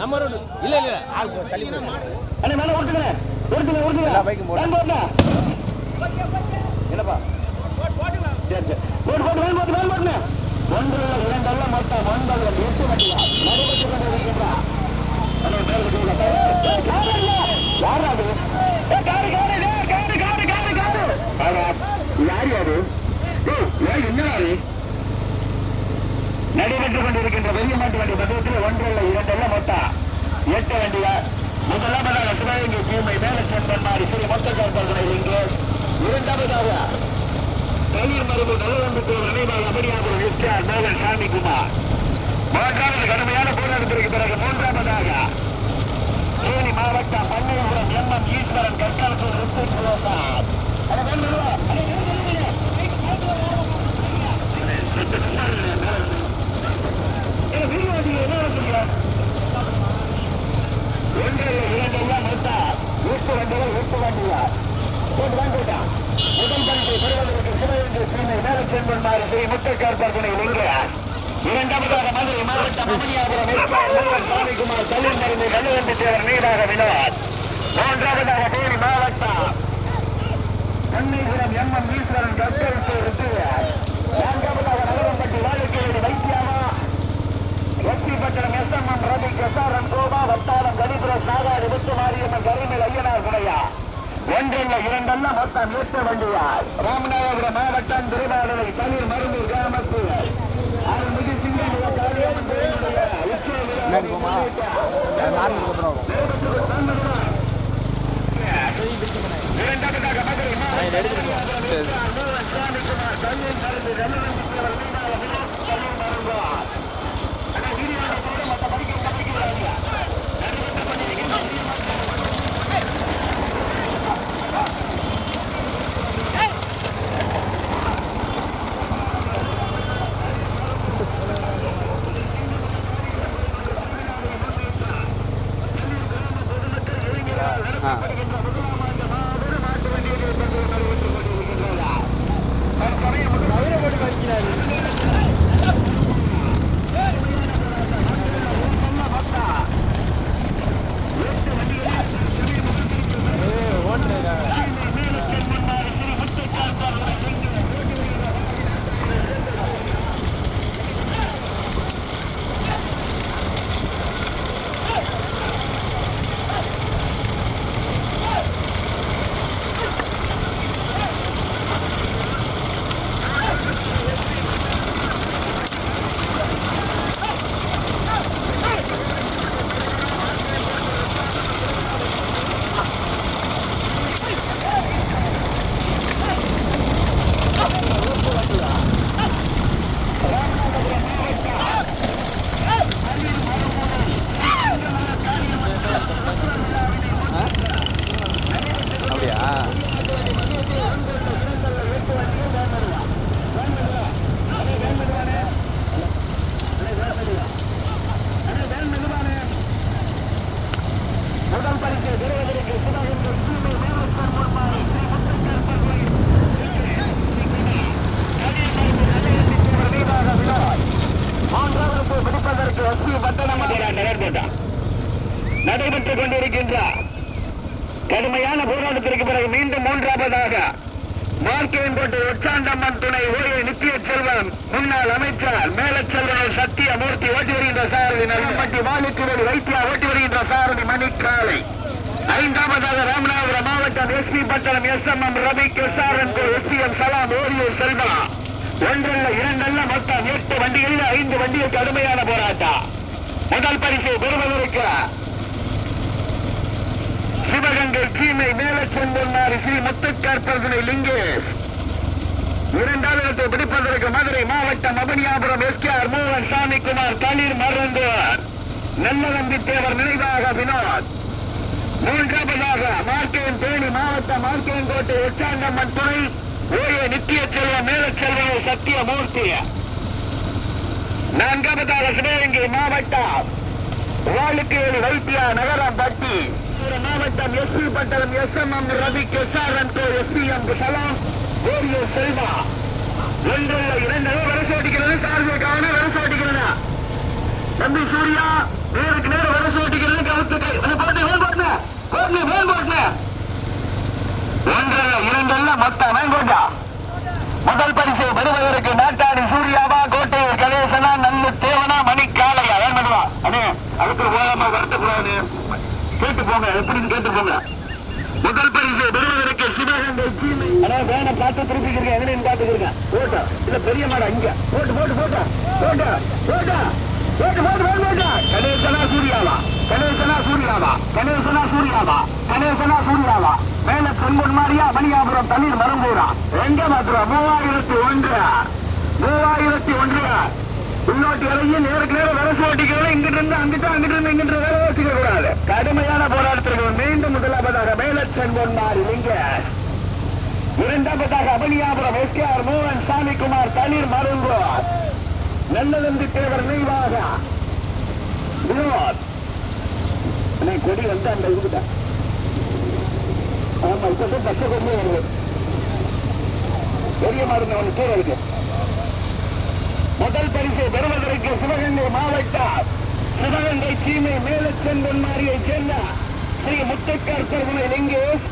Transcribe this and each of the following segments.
நம்ம ரோடு இல்ல இல்ல ஆள் தள்ளி. அண்ணே மேல ஓட்டுங்க ஓட்டுங்க ஓட்டுங்க எல்லா பைக்கும் போடு. என்னப்பா சரி சரி போட்டு போட்டு வேன் போட்டு வேன் போட்டுண்ணே ஒன்று இரண்டல்ல மொத்தம் ஒன்பது எட்டு வண்டியா நடுவச்சு கொண்டிருக்கின்றா அண்ணே மேல கட்டுங்க. ஏய், காரு இல்ல. யாரா அது? ஏய், காரு, காரு, ஏய், காரு, காரு, காரு, காரு. ஆமா. யார் யாரு ஏய், ஏய், என்னடா இது? நடைபெற்றுக் கொண்டிருக்கின்ற வெளி மாட்டு வண்டி பந்தயத்தில் ஒன்றல்ல இரண்டல்ல மொத்தம் எட்டு வண்டியா முதலாவதாக சிவகங்கை பூமை மேல சென்றார் ஸ்ரீ மொத்த கருத்தர்களை இங்கு இரண்டாவதாக தண்ணீர் மரபு நல்லவன்புக்கு நினைவாக அமரியாபுரம் எஸ்ஆர் மோகன் சாமிக்குமார் மூன்றாவது கடுமையான போராட்டத்திற்கு பிறகு மூன்றாவதாக தேனி மாவட்டம் பன்னீர்புரம் எம் எம் ஈஸ்வரன் கற்காலத்தூர் ரிஸ்க் புரோசார் அதை கொண்டு வா. அதை கொண்டு வா. ஏய், வீரவாதி என்ன சொல்றீங்க? ஒன்றில் இரண்டெல்லாம் மொத்தா எட்டு வண்டிகள் எட்டு வண்டியா ஒரு வண்டிட்டா முதல் பரிசை பெறுவதற்கு சிவகங்கை சீமை மேல சென்றுள்ளார் ஸ்ரீ முத்தக்கார் பர்கனை ஒன்று இரண்டாவதாக மதுரை மாவட்டம் சாமிக்குமார் கல்லூர் மருந்து கல்லுவண்டி தேவர் நீடாக வினோத் மூன்றாவதாக தேனி மாவட்டம். அன்னைபுரம் எம் எம் ஈஸ்வரன் கற்கரித்து ரித்துவர் நான்காவதாக நகரம்பட்டி வாழைக்கேடு வைத்தியாமா வெற்றிப்பட்டணம் கசாரன் கோபா வட்டாரம் கணிபுரம் நாகாடு முத்து மாரியம்மன் கருமில் ஐயனார் குடையா ஒன்றில் இரண்டல்ல மொத்தம் எட்டு வண்டியா ராமநாதபுரம் மாவட்டம் திருவாரூரை தண்ணீர் மருந்து கிராமத்தில். அருள்மிகு சிங்கமுக காளியம்மன் கோயிலுடைய இருக்கின்றார் கடுமையான போராட்டத்திற்கு பிறகு மீண்டும் மூன்றாவதாக மார்க்கேங்கோட்டை ஒற்றாண்டம்மன் துணை ஓய்வு நித்திய செல்வன் முன்னாள் அமைச்சர் மேலச்செல்வன் சத்தியமூர்த்தி ஓட்டி வருகின்ற சாரதி நல்லம்பட்டி வாலிக்குவல் வைத்தியா ஓட்டி வருகின்ற சாரதி மணிக்காலை. ஐந்தாவதாக ராமநாதபுரம் மாவட்டம் S P Pattinam S M M Ravi Krishnaran S P M Salam Oriyur Selva. ஒன்றல்ல இரண்டல்ல மொத்தம் எட்டு வண்டிகளில் ஐந்து வண்டிகள் கடுமையான போராட்டம். முதல் பரிசு பெறுவதற்கு சிவகங்கை சீமை மேலச்செந்தன்னாரி ஸ்ரீ முத்துக்கற்பனை லிங்கேஷ் இரண்டாவது இடத்தை பிடிப்பதற்கு மதுரை மாவட்டம் அபனியாபுரம் எஸ் கே ஆர் மோகன் சாமிக்குமார் தளிர் மருந்துவர். நல்லநம்பி தேவர் நினைவாக வினோத். மூன்றாவதாக மார்க்கேன் தேனி மாவட்டம் மார்க்கேங்கோட்டை உச்சாங்கம்மன் துறை. ஓய நித்திய செல்வம் மேலச்செல்வம் சத்தியமூர்த்தி. நான்காவதாக சிவகங்கை மாவட்டம். வாழுக்கேடு வைத்தியா நகரம் பட்டி. மாவட்டம் S P Pattinam S M M Ravi கெசாரன் S P M Salam Oriyur Selva. ஒன்றுள்ள இரண்டு வரசு ஓட்டிக்கிறது. சார்ஜுக்கான வரசு ஓட்டிக்கிறதா. தம்பி சூர்யா நேருக்கு நேரம் வரசு ஓட்டி போட்டு மேல் போட்டு ஒன்று இரண்டல்ல மொத்த மேங்கோட்டா முதல் பரிசு பெறுவதற்கு நாட்டாடி சூர்யாவா கோட்டை கணேசனா நல்ல தேவனா மணி காளையா வேன் அண்ணே அதுக்கு போகாம வருத்தக்கூடாது. கேட்டு போங்க எப்படின்னு கேட்டு போங்க முதல் பரிசு பெறுவதற்கு சிவகங்கை சீமை அண்ணா வேனை பார்த்து திருப்பிக்கிறேன் எதுன்னு இருக்கேன் போட்டா இல்ல பெரிய மாடா இங்க போட்டு போட்டு போட்டா போட்டா போட்டா போட்டு போட்டு போட்டு போட்டா. கணேசனா சூர்யாவா? கணேசனா சூர்யாவா? கணேசனா சூர்யாவா? கணேசனா சூர்யாவா? மேல பொன்முன் மாரியா மணியாபுரம் தண்ணீர் மரம்பூரா எங்க மாத்திரம் மூவாயிரத்தி ஒன்று. மூவாயிரத்தி ஒன்று. உள்நாட்டு இறங்கி நேருக்கு நேரம் வரசு ஓட்டிக்கிறோம். இங்கிட்டு இருந்து அங்கிட்டு அங்கிட்டு இருந்து இங்கிட்டு கடுமையான போராட்டத்திற்கு மீண்டும் முதலாவதாக மேலச்சன் பொன்மாரி நீங்க இரண்டாவதாக அபனியாபுரம் எஸ்கேஆர் மோகன் சாமிக்குமார் தளிர் மருங்கோ நல்லதந்தி தேவர் நெய்வாக. கொடி வந்து அந்த இதுதான் ஆமா இப்ப தான் பச்சை கொண்டு வருது. பெரிய மருந்து அவனுக்கு கீழே இருக்கு. முதல் பரிசு பெறுவதற்கு சிவகங்கை மாவட்டம் சிவகங்கை சீமை மேலச்செந்தன்மாரியை சேர்ந்த ஸ்ரீ முத்துக்கர் திருமண லிங்கேஷ்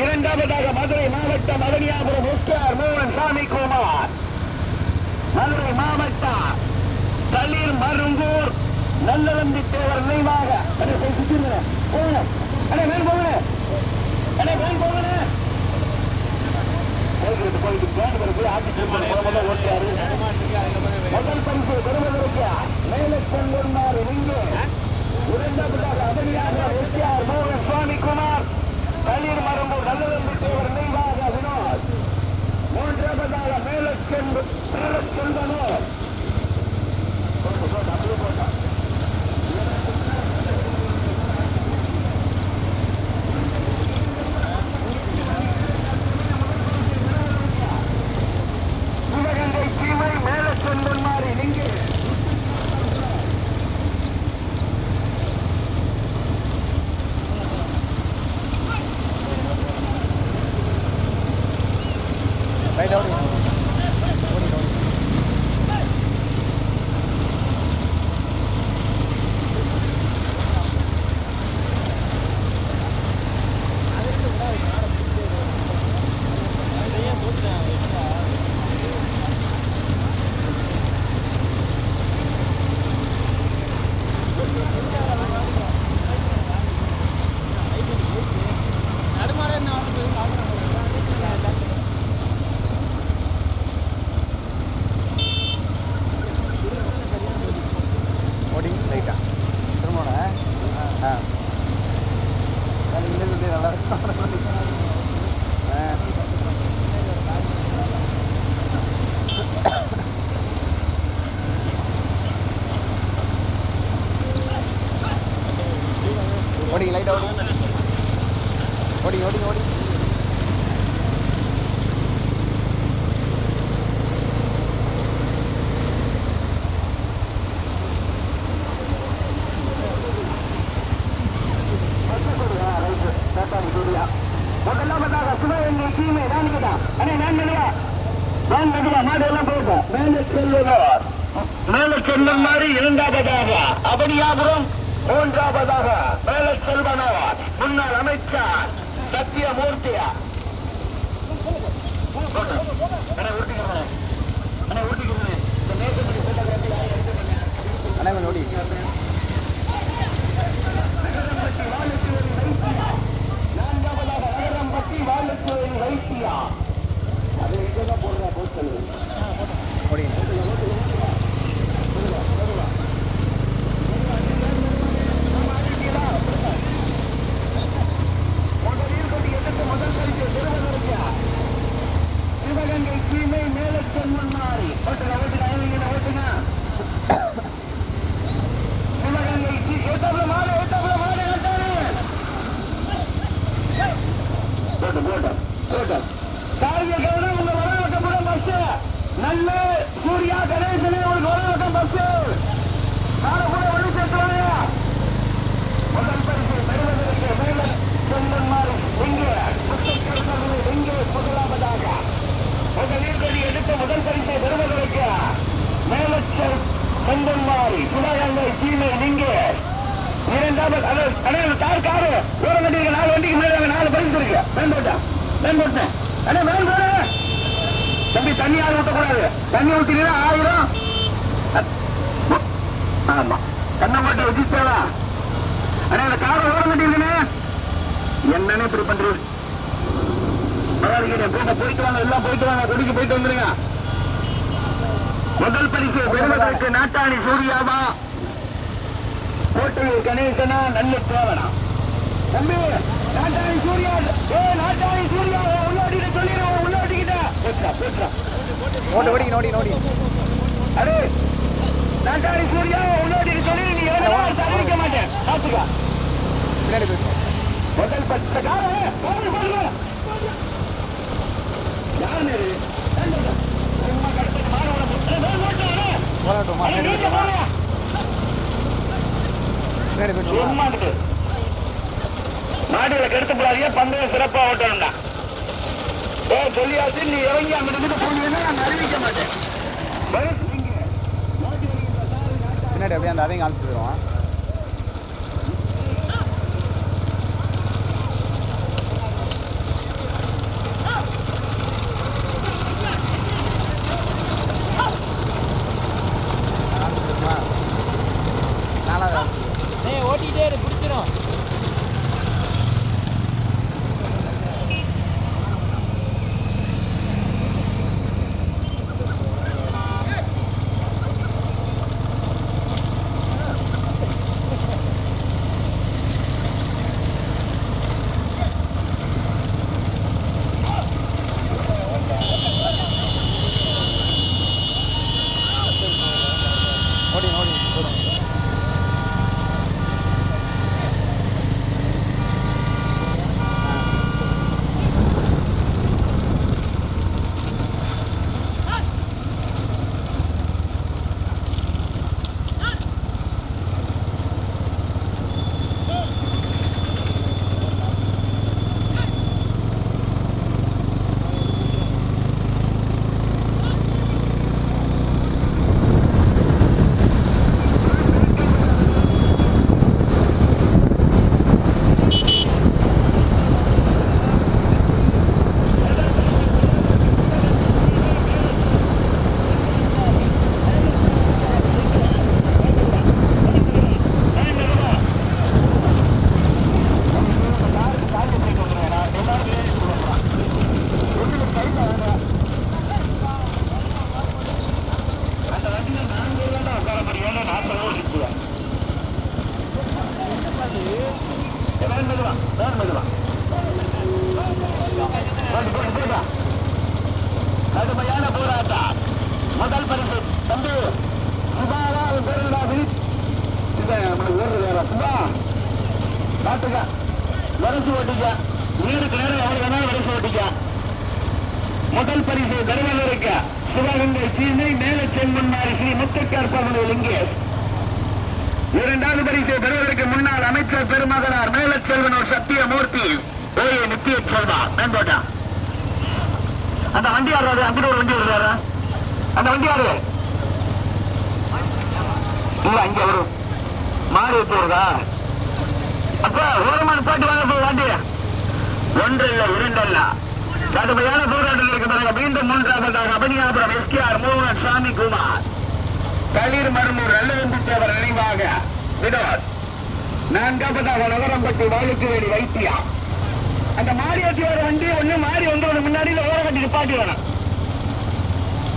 இரண்டாவதாக மதுரை மாவட்டம் மதனியாபுரம் எஸ்கேஆர் மோகன் சாமி குமார் மதுரை மாவட்டம் தள்ளீர் மருங்கூர் நல்லவந்தி தேவர் நினைவாக. போயிட்டு போய் ஆட்சி திரும்ப ஓட்டுறாரு. முதல் பரிசு பெறுவதற்கு மேலே செல்லுமாறு இங்கே இரண்டாவதாக அபனியாக எஸ்ஆர் மோகன் சுவாமி குமார் தளிர் மரம்பு நல்லதம்பி தேவர் நினைவாக வினோத். மூன்றாவதாக மேலே சென்று சிவகங்கை சீமை மேல செல்வன்மாரி நீங்க ரைட் ஓடி ஓடி ரைட்டா திரும்ப ஆ இங்கே இருந்து நல்லா இருக்கும் ஆ ஓடி லைட்டா ஓடி ஓடி ஓடி ஓடி முதலாவதாக சிவகங்கை சீமை நான் கேட்டா அண்ணே நான் மெதுவா நான் மெதுவா ஓடி ஓடி ஓடி. மேல செல்லுவார் மேல செல்லும் மாதிரி இரண்டாவதாக அப்படியாகிறோம் மூன்றாவதாக முன்னாள் அமைச்சர் சத்தியமூர்த்தியா அண்ணா கொஞ்சம் ஓடி நான்காவதாக நகரம்பட்டி வாழச்சோரி வைத்தியா அது எங்கதான் போடுறா போஸ்டல் ஓடி சிவகங்கை சீமை மேல செம்மன்மாரி ஓட்டுங்க ஓட்டுங்க ஐவங்க ஓட்டுங்க சிவகங்கை சீ எட்டப்புல மாடு எட்டப்புல மாடு எட்டாரு போட்டு போட்டு போட்டு சாரதிய கவனம் உங்க வரவட்டப்புறம் பஸ் நல்ல சூர்யா கணேசனே உங்களுக்கு வரவட்டம் பஸ் நாளை கூட ஒண்ணு சேர்த்துவாங்க முதல் பரிசு பெறுவதற்கு மேல செம்மன்மாரி இங்கே முத்தக்கரசர்கள் இங்கே முதலாவதாக. முதலில் கொடி எடுத்த முதல் பரிசை பெறுவதற்கு மேலச்சல் செந்தன்மாரி சிவகங்கை கீழே நீங்க இரண்டாவது அது அண்ணே கார் காரு. ஓர வண்டிக்கு நாலு வண்டிக்கு மேல நாலு பைக் இருக்கு. வேன் போட்டா வேன் போட்டேன் அண்ணே வேன் போட தம்பி தண்ணி யாரும் ஊற்றக்கூடாது தண்ணி ஊற்றினா ஆயிரம். ஆமா. கண்ணை மட்டும் வச்சுட்டா அண்ணே அந்த கார் ஓர வண்டி இருக்குண்ணே என்னன்னு இப்படி பண்றது பரவாயில்லைங்க கூட போயிட்டு வாங்க. எல்லாம் போயிட்டு வாங்க. குடிக்கு போயிட்டு வந்துருங்க. முதல் பரிசு பெறுவதற்கு நாட்டாணி சூர்யாவா? கோட்டையூர் கணேசனா நல்ல தேவனா தம்பி நாட்டாணி சூர்யா ஏ நாட்டாணி சூர்யா உள்ளாடிட்டு சொல்லிடுவோம் உள்ளாடிக்கிட்ட. போச்சா போச்சா ஓடி ஓடி நோடி நோடி அரே நாட்டாணி சூர்யா உள்ளாடிட்டு சொல்லி நீ எவ்வளவு அறிவிக்க மாட்டேன். பாத்துக்கா முதல் பத்து கார போடு போடுங்க யாருன்னு இது? சும்மா கடத்துக்கு மாடு உனக்கு. ஏய், வேல் ஓட்டுறானே. போராட்டமா அட, நீங்க போங்க. பின்னாடி போயிட்டு. மாடுகளை கெடுத்து போடாதீங்க பந்தயம் சிறப்பா ஓட்டணும்டா ஏ சொல்லியாச்சு நீ இறங்கி அங்க இருந்து போனீங்கன்னா நான் அறிவிக்க மாட்டேன். பின்னாடி அப்படியே அந்த அதையும் போயிடுவான் ஏய் ஓட்டிக்கிட்டே இரு பிடிச்சிரும் ஓடி ஓடி போயிடும் கடுமையான போராட்டம் முதல் பரிசு தம்பி சுபாவா பேருந்தா விழி நம்மளுக்கு ஓடுறது வேற சுபா பாத்துக்க வரசு ஓட்டிக்க வீடுக்கு நேரம் எவ்வளவு வேணாலும் வரசு ஓட்டிக்க முதல் பரிசு தருவதற்கு சிவகங்கை சீனை மேல செம்மன்னாரி ஸ்ரீ முத்தக்கார் இரண்டாவது பரிசை பெறுவதற்கு முன்னால் அமைச்சர் பெருமகனார் மேல செல்வனூர் சத்தியமூர்த்தி. ஓய நித்திய செல்வா மேம்போட்டா அந்த வண்டி வர்றாரு அந்த ஒரு வண்டி வருவாரு? அந்த வண்டி யாரு இல்ல அங்க வரும் மாறி போறதா அப்ப ஓரமான பாட்டு வாங்க போய் வாண்டி ஒன்று இல்ல இரண்டு அல்ல கடுமையான போராட்டத்தில் இருக்கிறாங்க மீண்டும் மூன்றாவதாக அபனியாபுரம் எஸ்கேஆர் மோகன் சாமி குமார். களிர் மருமூர் நல்லவம்புத்தவர் நினைவாக. வினோத் நான்காவதாக நகரம்பட்டி வாழுக்குவேலி வைத்தியா. அந்த மாரியாத்தியோட வண்டி ஒண்ணு மாறி வந்து முன்னாடி இல்ல ஓர வண்டி நிப்பாட்டி வேணும்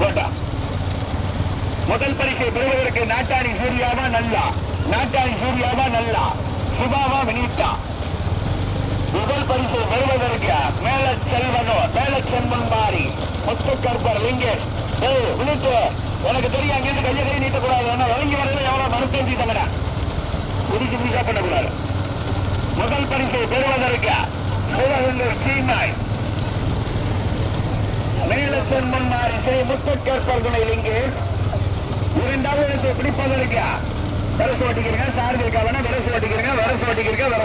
போட்டா முதல் பரிசை பெறுவதற்கு நாட்டாணி சூர்யாவா நல்லா? நாட்டாணி சூர்யாவா நல்லா? சுபாவா வினீதா. முதல் பரிசு பெறுவதற்கு மேல செல்வனோ மேல செல்வன் மாறி. முத்துக்கற்பர் லிங்கேஷ். ஏய் வினித்து உனக்கு தெரியும் அங்கிருந்து கையை கை நீட்டக்கூடாது. ஆனா வழங்கி வரது எவ்வளோ மனு எழுதிட்டாங்கடா புதுசு புதுசாக பண்ணக்கூடாது. முதல் பரிசை பெறுவதற்கு சிவகங்கை சீமாய். மேல செல்வன் மாறி ஸ்ரீ முத்துக்கற்பர் துணை லிங்கேஷ் இரண்டாவது இடத்தை பிடிப்பதற்கு. வரசு ஓட்டிக்கிறீங்க சார்ஜ் இருக்கா வேணா வரசு ஓட்டிக்கிறீங்க வரசு ஓட்டிக்கிறீங்க வர.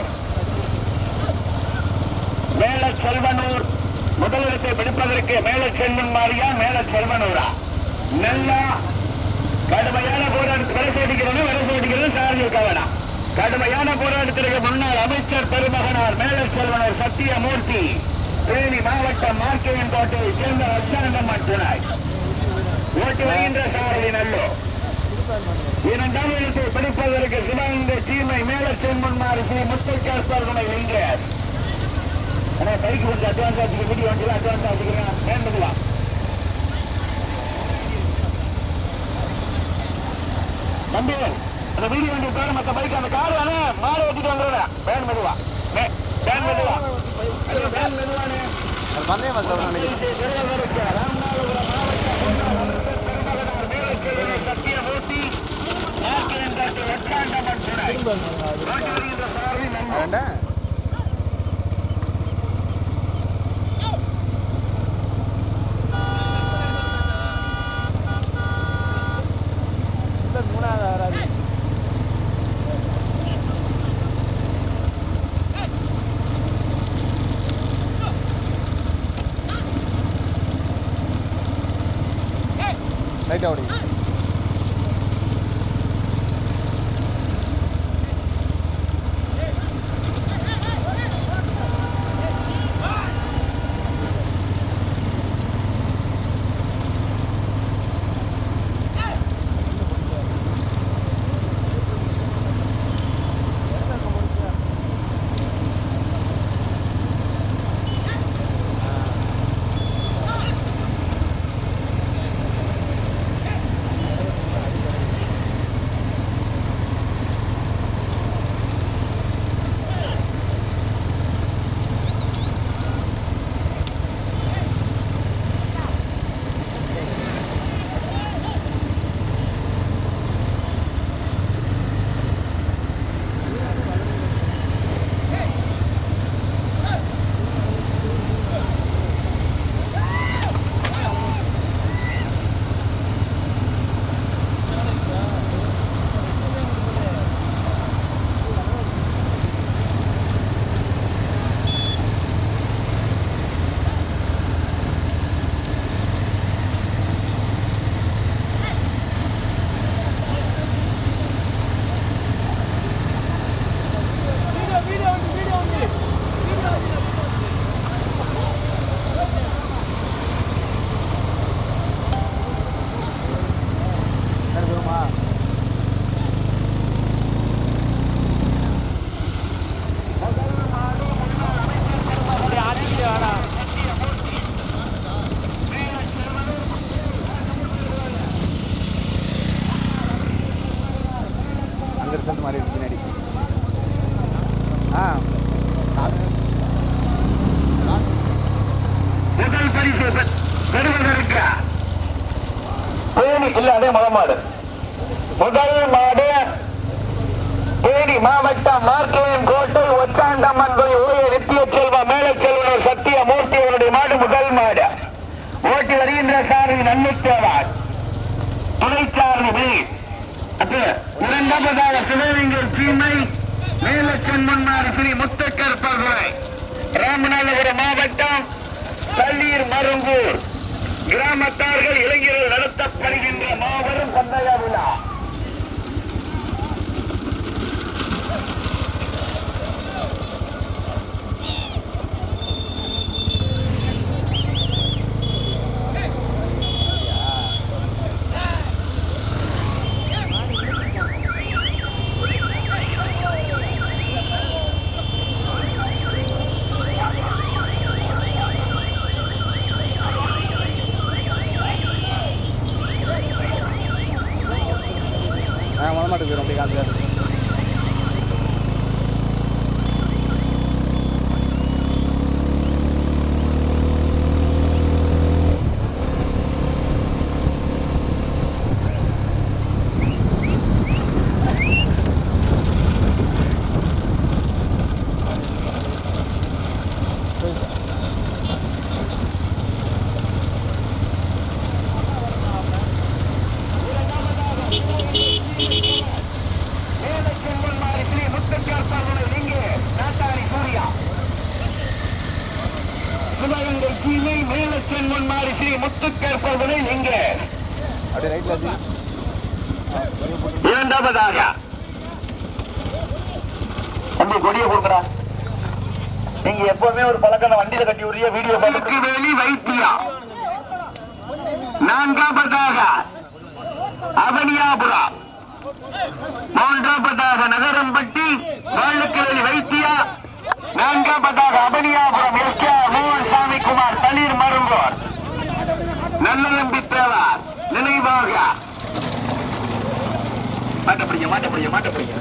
மேல செல்வனூர் முதலிடத்தை பிடிப்பதற்கு மேல செல்வன் மாறியா மேல செல்வனூரா நல்லா கடுமையான போராட்டத்தை வரசு ஓட்டிக்கிறவங்க வரசு ஓட்டிக்கிறது சார்ஜ் இருக்க வேணாம். கடுமையான போராட்டத்திற்கு முன்னாள் அமைச்சர் பெருமகனார் மேலர் செல்வனர் சத்தியமூர்த்தி தேனி மாவட்டம் மார்க்கையன் கோட்டையை சேர்ந்த அச்சானந்தம்மன் துணை ஓட்டி வருகின்ற சாரதி நல்லோ இரண்டாம் இடத்தை பிடிப்பதற்கு சிவந்த சீமை மேல செம்மன்மாறு ஸ்ரீ முத்தைக்கார் துணை இங்க ஆனால் பைக் கொஞ்சம் அட்வான்ஸ் ஆச்சுக்கு வீடியோ வந்து அட்வான்ஸ் ஆச்சுக்கிறேன் வேண்டதுவா தம்பி அந்த வீடியோ வண்டி உட்கார மத்த பைக் அந்த கார் தானே? மாலை ஓட்டிட்டு வந்துடுறேன் வேன் மெதுவா. வேன் மெதுவா. வேன் மெதுவானே. பந்தயம் வந்தவன் ரைட் ஓடி வீடியோ ரிசல்ட் மாதிரி இருக்கு பின்னாடி. ஆ. முதல் பரிசு பெறுவதற்கு தேனி இல்ல முதல் மாடு முதல் மாடு தேனி மாவட்டம் கோட்டை ஓய நித்திய அவருடைய மாடு முதல் மாடு. ஓட்டி வருகின்ற சாரி நன்மை தேவார் துணை அது இரண்டாவதாக சிவலிங்கர் சீமை மேலச்சென்மன்னார் ஸ்ரீ முத்தக்கர் பல்துறை ராமநாதபுரம் மாவட்டம் பள்ளீர் மருங்கூர். கிராமத்தார்கள் இளைஞர்கள் நடத்தப்படுகின்ற மாபெரும் பந்தய விழா. হবে গাছ গাছ மேலச்சென்மன்னார் ஸ்ரீ முத்துக்கர் பல்துறை இங்கே இரண்டாவதாக. தம்பி கொடியை கொடுக்குறா. நீங்க எப்பவுமே ஒரு பழக்கம் வண்டியில கட்டி விடுறிய வீடியோ பார்த்துக்கு வேலி வைத்தியா. நான்காவதாக அவனியாபுரம் மூன்றாவதாக நகரம்பட்டி வாழுக்கிழலி வைத்தியா. நான்காவதாக அவனியாபுரம் எஸ் கே மோகன் சாமி குமார் தளிர் மருங்கோர். நல்ல நம்பி தேவார் நினைவாக. மாட்டப்படுங்க மாட்டப்படுங்க மாட்டப்படுங்க.